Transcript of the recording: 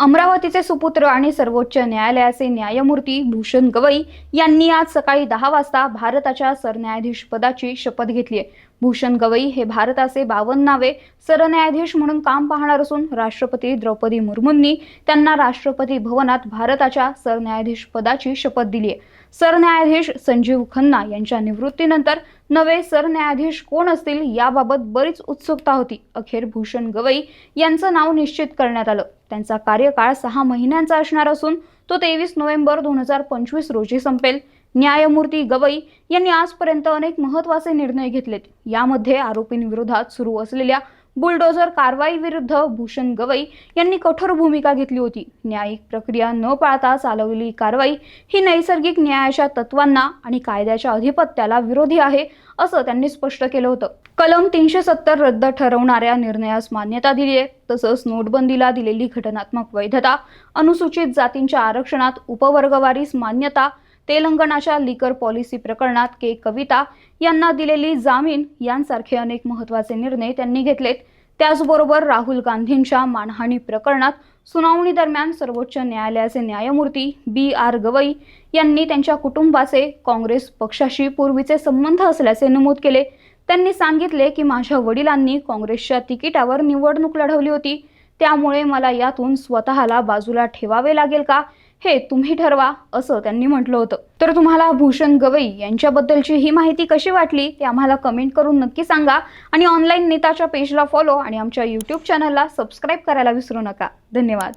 अमरावतीचे सुपुत्र आणि सर्वोच्च न्यायालयाचे न्यायमूर्ती भूषण गवई यांनी आज सकाळी दहा वाजता भारताच्या सरन्यायाधीश पदाची शपथ घेतली आहे. भूषण गवई हे भारताचे बावन्नावे सरन्यायाधीश म्हणून काम पाहणार असून राष्ट्रपती द्रौपदी मुर्मूंनी त्यांना राष्ट्रपती भवनात भारताच्या सरन्यायाधीश पदाची शपथ दिली आहे सरन्यायाधीश संजीव खन्ना यांच्या निवृत्तीनंतर नवे सरन्यायाधीश कोण असतील याबाबत बरीच उत्सुकता होती. अखेर भूषण गवई यांचं नाव निश्चित करण्यात आलं. त्यांचा कार्यकाळ सहा महिन्यांचा असणार असून तो तेवीस नोव्हेंबर दोन हजार पंचवीस रोजी संपेल. न्यायमूर्ती गवई यांनी आजपर्यंत अनेक महत्त्वाचे निर्णय घेतलेत. यामध्ये आरोपींविरोधात सुरू असलेल्या बुलडोझर कारवाई विरुद्ध भूषण गवई यांनी कठोर भूमिका घेतली होती. न्यायिक प्रक्रिया न पाळता चालवलेली कारवाई ही नैसर्गिक न्यायाच्या तत्वांना आणि कायद्याच्या अधिपत्याला विरोधी आहे असं त्यांनी स्पष्ट केलं होतं. कलम तीनशे सत्तर रद्द ठरवणाऱ्या निर्णयास मान्यता दिली आहे. तसंच नोटबंदीला दिलेली घटनात्मक वैधता अनुसूचित जातींच्या आरक्षणात उपवर्गवारीस मान्यता तेलंगणाच्या लिकर पॉलिसी प्रकरणात के. कविता यांना दिलेली जामीन यांसारखे अनेक महत्त्वाचे निर्णय त्यांनी घेतलेत. त्याचबरोबर राहुल गांधींच्या मानहानी प्रकरणात सुनावणी दरम्यान सर्वोच्च न्यायालयाचे न्यायमूर्ती बी. आर. गवई यांनी त्यांच्या कुटुंबाचे काँग्रेस पक्षाशी पूर्वीचे संबंध असल्याचे नमूद केले. त्यांनी सांगितले की माझ्या वडिलांनी काँग्रेसच्या तिकिटावर निवडणूक लढवली होती. त्यामुळे मला यातून स्वतःला बाजूला ठेवावे लागेल का? हे तुम्ही ठरवा असं त्यांनी म्हटलं होतं. तर तुम्हाला भूषण गवई यांच्याबद्दलची ही माहिती कशी वाटली ते आम्हाला कमेंट करून नक्की सांगा. आणि ऑनलाईन नेताच्या पेजला फॉलो आणि आमच्या यूट्यूब चॅनलला सबस्क्राईब करायला विसरू नका. धन्यवाद.